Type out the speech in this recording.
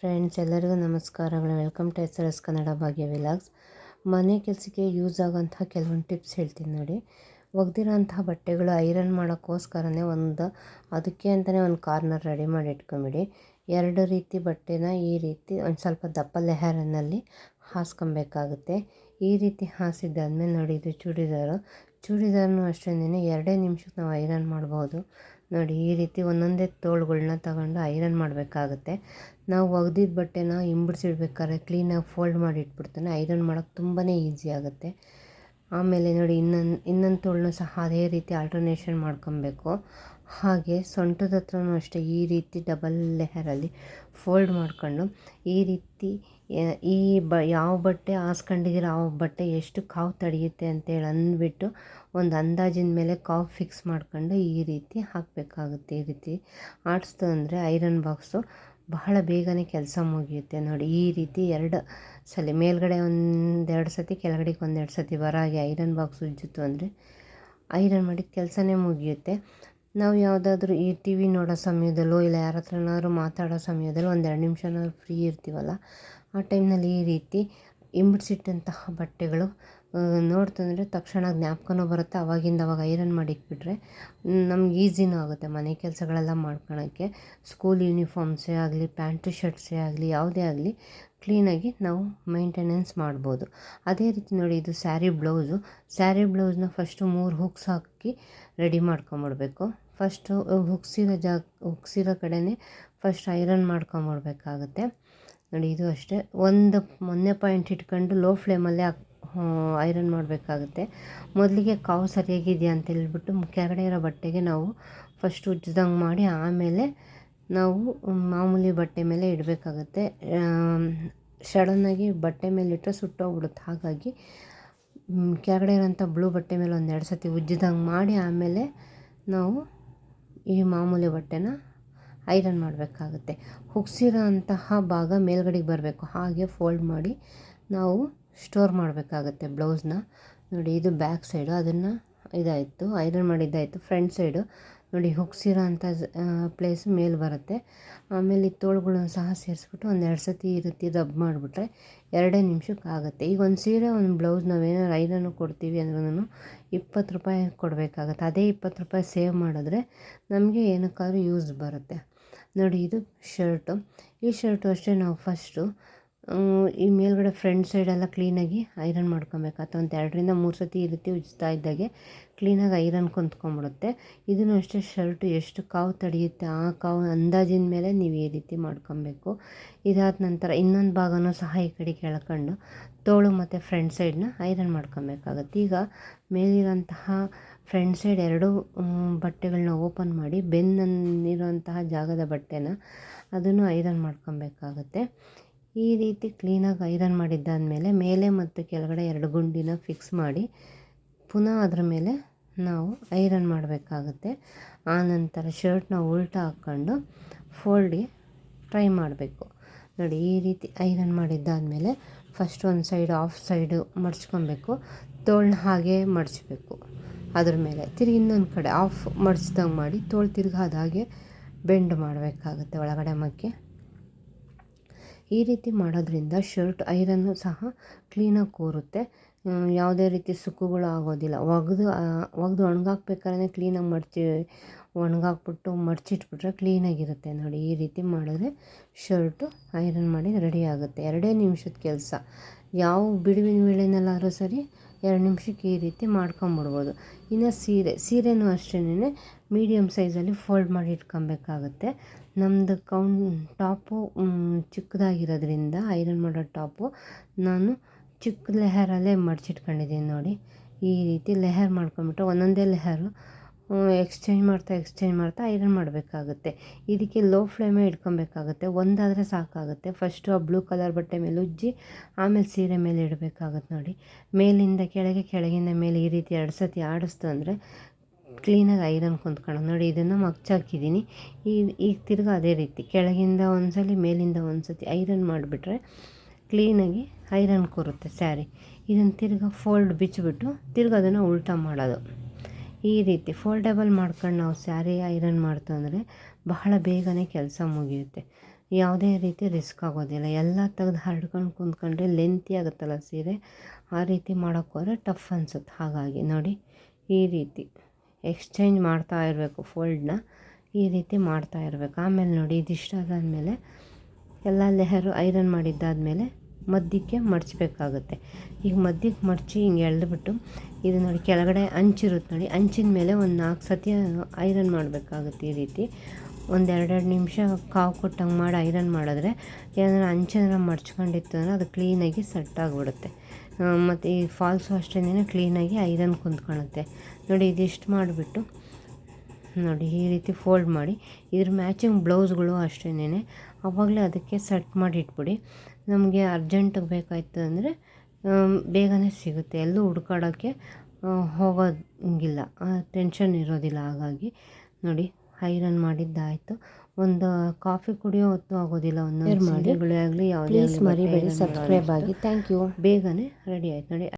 Friends, ಎಲ್ಲರಿಗೂ ನಮಸ್ಕಾರಗಳು. Welcome to S S Kannada Bhagya vlogs. ಮನೆ ಕೆಲಸಕ್ಕೆ ಯೂಸ್ ಆಗೋಂಥ ಕೆಲವೊಂದು ಟಿಪ್ಸ್ ಹೇಳ್ತೀನಿ ನೋಡಿ. ಒಗ್ದಿರೋಂತಹ ಬಟ್ಟೆಗಳು ಐರನ್ ಮಾಡೋಕ್ಕೋಸ್ಕರನೇ ಒಂದು, ಅದಕ್ಕೆ ಅಂತಲೇ ಒಂದು ಕಾರ್ನರ್ ರೆಡಿ ಮಾಡಿ ಇಟ್ಕೊಂಬಿಡಿ. ಎರಡು ರೀತಿ ಬಟ್ಟೆನ ಈ ರೀತಿ ಒಂದು ಸ್ವಲ್ಪ ದಪ್ಪ ಲೆಹರನ್ನಲ್ಲಿ ಹಾಸ್ಕೊಬೇಕಾಗುತ್ತೆ. ಈ ರೀತಿ ಹಾಸಿದ್ದಾದ್ಮೇಲೆ ನೋಡಿ, ಇದು ಚೂಡಿದಾರು. ಚೂಡಿದಾರನು ಅಷ್ಟೇ ಎರಡೇ ನಿಮಿಷಕ್ಕೆ ನಾವು ಐರನ್ ಮಾಡ್ಬೋದು. ನೋಡಿ, ಈ ರೀತಿ ಒಂದೊಂದೇ ತೋಳುಗಳನ್ನ ತಗೊಂಡು ಐರನ್ ಮಾಡಬೇಕಾಗುತ್ತೆ. ನಾವು ಒಗೆದಿದ್ದ ಬಟ್ಟೆನ ಹಿಂಬಿಡ್ಸಿಡ್ಬೇಕಾದ್ರೆ ಕ್ಲೀನಾಗಿ ಫೋಲ್ಡ್ ಮಾಡಿ ಇಟ್ಬಿಡ್ತಾನೆ. ಐರನ್ ಮಾಡೋಕ್ಕೆ ತುಂಬಾ ಈಸಿ ಆಗುತ್ತೆ. ಆಮೇಲೆ ನೋಡಿ, ಇನ್ನೊಂದು ಇನ್ನೊಂದು ತೋಳನ್ನು ಸಹ ಅದೇ ರೀತಿ ಆಲ್ಟರ್ನೇಷನ್ ಮಾಡ್ಕೊಬೇಕು. ಹಾಗೆ ಸೊಂಟದ ಹತ್ರನೂ ಅಷ್ಟೇ ಈ ರೀತಿ ಡಬಲ್ ಲೆಹರಲ್ಲಿ ಫೋಲ್ಡ್ ಮಾಡ್ಕೊಂಡು ಈ ರೀತಿ ಈ ಬ, ಯಾವ ಬಟ್ಟೆ ಹಾಸ್ಕೊಂಡಿದ್ದೀರ ಆ ಬಟ್ಟೆ ಎಷ್ಟು ಕಾವು ತಡೆಯುತ್ತೆ ಅಂತೇಳಿ ಅಂದ್ಬಿಟ್ಟು ಒಂದು ಅಂದಾಜಿನ ಮೇಲೆ ಕಾವು ಫಿಕ್ಸ್ ಮಾಡ್ಕೊಂಡು ಈ ರೀತಿ ಹಾಕಬೇಕಾಗುತ್ತೆ. ಈ ರೀತಿ ಆಡಿಸ್ತು ಅಂದರೆ ಐರನ್ ಬಾಕ್ಸು ಬಹಳ ಬೇಗನೆ ಕೆಲಸ ಮುಗಿಯುತ್ತೆ ನೋಡಿ. ಈ ರೀತಿ ಎರಡು ಸಲ, ಮೇಲ್ಗಡೆ ಒಂದೆರಡು ಸತಿ, ಕೆಳಗಡೆಗೆ ಒಂದೆರಡು ಸತಿ ಬರೋ ಹಾಗೆ ಐರನ್ ಬಾಕ್ಸ್ ಉಜ್ಜಿತು ಅಂದರೆ ಐರನ್ ಮಾಡಿದ ಕೆಲಸನೇ ಮುಗಿಯುತ್ತೆ. ನಾವು ಯಾವುದಾದ್ರೂ ಈ ಟಿ ವಿ ನೋಡೋ ಸಮಯದಲ್ಲೋ ಇಲ್ಲ ಯಾರ ಹತ್ರನಾದ್ರೂ ಮಾತಾಡೋ ಸಮಯದಲ್ಲೋ ಒಂದೆರಡು ನಿಮಿಷನಾದ್ರು ಫ್ರೀ ಇರ್ತೀವಲ್ಲ, ಆ ಟೈಮ್ನಲ್ಲಿ ಈ ರೀತಿ ಇಂಬಿಡ್ಸಿಟ್ಟಂತಹ ಬಟ್ಟೆಗಳು ನೋಡ್ತಂದರೆ ತಕ್ಷಣ ಜ್ಞಾಪಕನೂ ಬರುತ್ತೆ. ಅವಾಗಿಂದ ಅವಾಗ ಐರನ್ ಮಾಡಿ ಇಟ್ಬಿಟ್ರೆ ನಮ್ಗೆ ಈಸಿನೂ ಆಗುತ್ತೆ ಮನೆ ಕೆಲಸಗಳೆಲ್ಲ ಮಾಡ್ಕೊಳೋಕ್ಕೆ. ಸ್ಕೂಲ್ ಯೂನಿಫಾರ್ಮ್ಸೇ ಆಗಲಿ, ಪ್ಯಾಂಟು ಶರ್ಟ್ಸೇ ಆಗಲಿ, ಯಾವುದೇ ಆಗಲಿ ಕ್ಲೀನಾಗಿ ನಾವು ಮೈಂಟೆನೆನ್ಸ್ ಮಾಡ್ಬೋದು. ಅದೇ ರೀತಿ ನೋಡಿ ಇದು ಸ್ಯಾರಿ ಬ್ಲೌಸು. ಸ್ಯಾರಿ ಬ್ಲೌಸ್ನ ಫಸ್ಟು ಮೂರು ಹುಕ್ಸ್ ಹಾಕಿ ರೆಡಿ ಮಾಡ್ಕೊಂಬಿಡ್ಬೇಕು. ಫಸ್ಟು ಹುಗ್ಸಿರೋ ಜಾಗ ಹುಗ್ಸಿರೋ ಕಡೆಯೇ ಫಸ್ಟ್ ಐರನ್ ಮಾಡ್ಕೊಂಬಿಡ್ಬೇಕಾಗುತ್ತೆ ನೋಡಿ ಇದು ಅಷ್ಟೇ. ಒಂದು ಮೊನ್ನೆ ಪಾಯಿಂಟ್ ಇಟ್ಕೊಂಡು ಲೋ ಫ್ಲೇಮಲ್ಲೇ ಹಾಕ್ ಐರನ್ ಮಾಡಬೇಕಾಗುತ್ತೆ. ಮೊದಲಿಗೆ ಕಾವು ಸರಿಯಾಗಿದೆಯಾ ಅಂತ ಹೇಳ್ಬಿಟ್ಟು ಕೆಳಗಡೆ ಇರೋ ಬಟ್ಟೆಗೆ ನಾವು ಫಸ್ಟ್ ಉಜ್ಜಿದಂಗೆ ಮಾಡಿ ಆಮೇಲೆ ನಾವು ಮಾಮೂಲಿ ಬಟ್ಟೆ ಮೇಲೆ ಇಡಬೇಕಾಗುತ್ತೆ. ಸಡನ್ನಾಗಿ ಬಟ್ಟೆ ಮೇಲೆ ಇಟ್ಟರೆ ಸುಟ್ಟೋಗ್ಬಿಡುತ್ತೆ. ಹಾಗಾಗಿ ಕೆಳಗಡೆ ಇರೋಂಥ ಬ್ಲೂ ಬಟ್ಟೆ ಮೇಲೆ ಒಂದು ಎರಡು ಸತಿ ಉಜ್ಜಿದಂಗೆ ಮಾಡಿ ಆಮೇಲೆ ನಾವು ಈ ಮಾಮೂಲಿ ಬಟ್ಟೆನ ಐರನ್ ಮಾಡಬೇಕಾಗುತ್ತೆ. ಹುಗ್ಸಿರೋ ಅಂತಹ ಭಾಗ ಮೇಲ್ಗಡೆಗೆ ಬರಬೇಕು. ಹಾಗೆ ಫೋಲ್ಡ್ ಮಾಡಿ ನಾವು ಸ್ಟೋರ್ ಮಾಡಬೇಕಾಗುತ್ತೆ ಬ್ಲೌಸ್ನ ನೋಡಿ, ಇದು ಬ್ಯಾಕ್ ಸೈಡು ಅದನ್ನು ಇದಾಯಿತು, ಐರನ್ ಮಾಡಿದ್ದಾಯಿತು ಫ್ರಂಟ್ ಸೈಡು ನೋಡಿ ಹೊಗ್ಸಿರೋ ಅಂಥ ಪ್ಲೇಸ್ ಮೇಲೆ ಬರುತ್ತೆ. ಆಮೇಲೆ ಈ ತೋಳುಗಳನ್ನ ಸಹ ಸೇರಿಸ್ಬಿಟ್ಟು ಒಂದು ಎರಡು ಸತಿ ಈ ರೀತಿ ರಬ್ ಮಾಡಿಬಿಟ್ರೆ ಎರಡೇ ನಿಮಿಷಕ್ಕೆ ಆಗುತ್ತೆ. ಈಗ ಒಂದು ಸೀರೆ, ಒಂದು ಬ್ಲೌಸ್ ನಾವೇನಾದ್ರು ಐರನ್ನು ಕೊಡ್ತೀವಿ ಅಂದ್ರೂ ಇಪ್ಪತ್ತು ರೂಪಾಯಿ ಕೊಡಬೇಕಾಗತ್ತೆ. ಅದೇ ಇಪ್ಪತ್ತು ರೂಪಾಯಿ ಸೇವ್ ಮಾಡಿದ್ರೆ ನಮಗೆ ಏನಕ್ಕಾದ್ರೂ ಯೂಸ್ ಬರುತ್ತೆ. ನೋಡಿ ಇದು ಶರ್ಟು ಈ ಶರ್ಟು ಅಷ್ಟೇ ನಾವು ಫಸ್ಟು ಈ ಮೇಲ್ಗಡೆ ಫ್ರಂಟ್ ಸೈಡೆಲ್ಲ ಕ್ಲೀನಾಗಿ ಐರನ್ ಮಾಡ್ಕೊಬೇಕು ಒಂದು ಎರಡರಿಂದ ಮೂರು ಸತಿ ಈ ರೀತಿ ಉಜ್ತಾ ಇದ್ದಾಗೆ ಕ್ಲೀನಾಗಿ ಐರನ್ ಕುಂತ್ಕೊಂಡ್ಬಿಡುತ್ತೆ. ಇದನ್ನು ಅಷ್ಟೇ ಶರ್ಟ್ ಎಷ್ಟು ಕಾವು ತಡೆಯುತ್ತೆ, ಆ ಕಾವು ಅಂದಾಜಿನ ಮೇಲೆ ನೀವು ಈ ರೀತಿ ಮಾಡ್ಕೊಬೇಕು. ಇದಾದ ನಂತರ ಇನ್ನೊಂದು ಭಾಗನೂ ಸಹ ಈ ಕಡೆ ಕೆಳ್ಕೊಂಡು ತೋಳು ಮತ್ತು ಫ್ರಂಟ್ ಸೈಡ್ನ ಐರನ್ ಮಾಡ್ಕೊಬೇಕಾಗತ್ತೆ. ಈಗ ಮೇಲಿರೋಂತಹ ಫ್ರಂಟ್ ಸೈಡ್ ಎರಡೂ ಬಟ್ಟೆಗಳನ್ನ ಓಪನ್ ಮಾಡಿ ಬೆನ್ನಲ್ಲಿರುವಂತಹ ಜಾಗದ ಬಟ್ಟೆನ ಅದನ್ನು ಐರನ್ ಮಾಡ್ಕೊಬೇಕಾಗತ್ತೆ. ಈ ರೀತಿ ಕ್ಲೀನಾಗಿ ಐರನ್ ಮಾಡಿದ್ದಾದಮೇಲೆ ಮೇಲೆ ಮತ್ತು ಕೆಳಗಡೆ ಎರಡು ಗುಂಡಿನ ಫಿಕ್ಸ್ ಮಾಡಿ ಪುನಃ ಅದರ ಮೇಲೆ ನಾವು ಐರನ್ ಮಾಡಬೇಕಾಗುತ್ತೆ. ಆನಂತರ ಶರ್ಟ್ನ ಉಲ್ಟಾ ಹಾಕ್ಕೊಂಡು ಫೋಲ್ಡಿ ಟ್ರೈ ಮಾಡಬೇಕು. ನೋಡಿ, ಈ ರೀತಿ ಐರನ್ ಮಾಡಿದ್ದಾದಮೇಲೆ ಫಸ್ಟ್ ಒಂದು ಸೈಡ್, ಆಫ್ ಸೈಡು ಮಡ್ಚ್ಕೊಬೇಕು. ತೋಳನ್ನ ಹಾಗೆ ಮಡಚಬೇಕು. ಅದ್ರ ಮೇಲೆ ತಿರುಗಿ ಇನ್ನೊಂದು ಕಡೆ ಆಫ್ ಮಡ್ಚ್ದಂಗೆ ಮಾಡಿ ತೋಳು ತಿರ್ಗಿ ಹಾಗೆ ಬೆಂಡ್ ಮಾಡಬೇಕಾಗುತ್ತೆ ಒಳಗಡೆ ಮಕ್ಕೆ ಈ ರೀತಿ ಮಾಡೋದ್ರಿಂದ ಶರ್ಟ್, ಐರನ್ನು ಸಹ ಕ್ಲೀನಾಗಿ ಕೋರುತ್ತೆ. ಯಾವುದೇ ರೀತಿ ಸುಕ್ಕುಗಳು ಆಗೋದಿಲ್ಲ. ಒಗೆದು ಒಗೆದು ಒಣಗಾಕ್ಬೇಕಾದ್ರೆ ಕ್ಲೀನಾಗಿ ಮಡಚಿ, ಒಣಗಾಕ್ಬಿಟ್ಟು ಮಡಚಿಟ್ಬಿಟ್ರೆ ಕ್ಲೀನಾಗಿರುತ್ತೆ ನೋಡಿ. ಈ ರೀತಿ ಮಾಡಿದ್ರೆ ಶರ್ಟು, ಐರನ್ ಮಾಡಿ ರೆಡಿ ಆಗುತ್ತೆ. ಎರಡೇ ನಿಮಿಷದ ಕೆಲಸ. ಯಾವ ಬಿಡುವಿನ ವೇಳೆನಲ್ಲಾದ್ರೂ ಸರಿ ಎರಡು ನಿಮಿಷಕ್ಕೆ ಈ ರೀತಿ ಮಾಡ್ಕೊಂಬಿಡ್ಬೋದು. ಇನ್ನು ಸೀರೆ, ಸೀರೆನೂ ಅಷ್ಟೇನೆ ಮೀಡಿಯಮ್ ಸೈಜಲ್ಲಿ ಫೋಲ್ಡ್ ಮಾಡಿ ಇಟ್ಕೊಬೇಕಾಗುತ್ತೆ. ನಮ್ಮದು ಕೌನ್, ಟಾಪು ಚಿಕ್ಕದಾಗಿರೋದ್ರಿಂದ ಐರನ್ ಮಾಡೋ ಟಾಪು ನಾನು ಚಿಕ್ಕ ಲೆಹರಲ್ಲೇ ಮಡಚಿಟ್ಕೊಂಡಿದ್ದೀನಿ ನೋಡಿ. ಈ ರೀತಿ ಲೆಹರ್ ಮಾಡ್ಕೊಂಬಿಟ್ಟು ಒಂದೊಂದೇ ಲೆಹರು ಎಕ್ಸ್ಚೇಂಜ್ ಮಾಡ್ತಾ ಎಕ್ಸ್ಚೇಂಜ್ ಮಾಡ್ತಾ ಐರನ್ ಮಾಡಬೇಕಾಗುತ್ತೆ. ಇದಕ್ಕೆ ಲೋ ಫ್ಲೇಮೇ ಇಟ್ಕೊಬೇಕಾಗುತ್ತೆ. ಒಂದಾದರೆ ಸಾಕಾಗುತ್ತೆ. ಫಸ್ಟು ಆ ಬ್ಲೂ ಕಲರ್ ಬಟ್ಟೆ ಮೇಲೆ ಉಜ್ಜಿ, ಆಮೇಲೆ ಸೀರೆ ಮೇಲೆ ಇಡಬೇಕಾಗುತ್ತೆ ನೋಡಿ. ಮೇಲಿಂದ ಕೆಳಗೆ, ಕೆಳಗಿಂದ ಮೇಲೆ ಈ ರೀತಿ ಎರಡು ಸತಿ ಆಡಿಸ್ತು ಅಂದರೆ ಕ್ಲೀನಾಗಿ ಐರನ್ ಕುಂತ್ಕೊಳ್ಳೋದು. ನೋಡಿ, ಇದನ್ನು ಮಗ್ಚಾಕಿದ್ದೀನಿ. ಈಗ ಈಗ ತಿರ್ಗಿ ಅದೇ ರೀತಿ. ಕೆಳಗಿಂದ ಒಂದು ಸಲ ಮೇಲಿಂದ ಒಂದು ಸತಿ ಐರನ್ ಮಾಡಿಬಿಟ್ರೆ ಕ್ಲೀನಾಗಿ ಐರನ್ ಕೂರುತ್ತೆ ಸ್ಯಾರಿ. ಇದನ್ನು ತಿರ್ಗಿ ಫೋಲ್ಡ್ ಬಿಚ್ಚಿಬಿಟ್ಟು ತಿರ್ಗಿ ಅದನ್ನು ಉಲ್ಟಾ ಮಾಡೋದು. ಈ ರೀತಿ ಫೋಲ್ಡೇಬಲ್ ಮಾಡ್ಕೊಂಡು ನಾವು ಸ್ಯಾರಿ ಐರನ್ ಮಾಡ್ತು ಅಂದರೆ ಬಹಳ ಬೇಗನೆ ಕೆಲಸ ಮುಗಿಯುತ್ತೆ. ಯಾವುದೇ ರೀತಿ ರಿಸ್ಕ್ ಆಗೋದಿಲ್ಲ. ಎಲ್ಲ ತೆಗೆದು ಹರಡ್ಕೊಂಡು ಕುಂತ್ಕೊಂಡ್ರೆ ಲೆಂತಿ ಆಗುತ್ತಲ್ಲ ಸೀರೆ? ಆ ರೀತಿ ಮಾಡೋಕ್ಕೋದ್ರೆ ಟಫ್ ಅನ್ಸುತ್ತೆ. ಹಾಗಾಗಿ ನೋಡಿ, ಈ ರೀತಿ ಎಕ್ಸ್ಚೇಂಜ್ ಮಾಡ್ತಾ ಇರಬೇಕು ಫೋಲ್ಡ್ನ ಈ ರೀತಿ ಮಾಡ್ತಾ ಇರಬೇಕು. ಆಮೇಲೆ ನೋಡಿ, ಇದಿಷ್ಟು ಅದಾದಮೇಲೆ ಎಲ್ಲ ಲೆಹರು ಐರನ್ ಮಾಡಿದ್ದಾದಮೇಲೆ ಮಧ್ಯಕ್ಕೆ ಮಡಚಬೇಕಾಗುತ್ತೆ ಈಗ ಮಧ್ಯಕ್ಕೆ ಮಡಚಿ ಹಿಂಗೆ ಎಳೆದ್ಬಿಟ್ಟು ಇದು ನೋಡಿ ಕೆಳಗಡೆ ಹಂಚಿರುತ್ತೆ ನೋಡಿ. ಅಂಚಿನ ಮೇಲೆ ಒಂದು ನಾಲ್ಕು ಸತಿ ಐರನ್ ಮಾಡಬೇಕಾಗುತ್ತೆ ಈ ರೀತಿ. ಒಂದು ಎರಡೆರಡು ನಿಮಿಷ ಕಾವು ಕೊಟ್ಟಂಗೆ ಮಾಡಿ ಐರನ್ ಮಾಡಿದ್ರೆ ಏನಾದ್ರು ಅಂಚೇನಾರ ಮಡ್ಚ್ಕೊಂಡಿತ್ತು ಅಂದರೆ ಅದು ಕ್ಲೀನಾಗಿ ಸೆಟ್ ಆಗಿಬಿಡುತ್ತೆ. ಮತ್ತು ಈ ಫಾಲ್ಸು ಅಷ್ಟೇನೇ ಕ್ಲೀನಾಗಿ ಐರನ್ ಕುಂತ್ಕೊಳ್ಳುತ್ತೆ ನೋಡಿ ಇದಿಷ್ಟು ಮಾಡಿಬಿಟ್ಟು ನೋಡಿ ಈ ರೀತಿ ಫೋಲ್ಡ್ ಮಾಡಿ. ಇದ್ರ ಮ್ಯಾಚಿಂಗ್ ಬ್ಲೌಸ್ಗಳು ಅಷ್ಟೇನೆ ಆವಾಗಲೇ ಅದಕ್ಕೆ ಸೆಟ್ ಮಾಡಿ ಇಟ್ಬಿಡಿ. ನಮಗೆ ಅರ್ಜೆಂಟಿಗೆ ಬೇಕಾಯ್ತು ಅಂದರೆ ಬೇಗನೆ ಸಿಗುತ್ತೆ. ಎಲ್ಲೂ ಹುಡ್ಕಾಡೋಕ್ಕೆ ಹೋಗೋಂಗಿಲ್ಲ. ಟೆನ್ಷನ್ ಇರೋದಿಲ್ಲ. ಹಾಗಾಗಿ ನೋಡಿ ಐರನ್ ಮಾಡಿದ್ದಾಯಿತು. ಒಂದು ಕಾಫಿ ಕುಡಿಯೋ ಹೊತ್ತು ಆಗೋದಿಲ್ಲ. ಒಂದು ಮಾಡಿ. ಆಗಲಿ ಯಾವುದೇ ಮರಿಬೇಡಿ. ಸಬ್ಸ್ಕ್ರೈಬ್ ಆಗಿ. ಥ್ಯಾಂಕ್ ಯು ಬೇಗನೆ ರೆಡಿ ಆಯ್ತು. ನೋಡಿ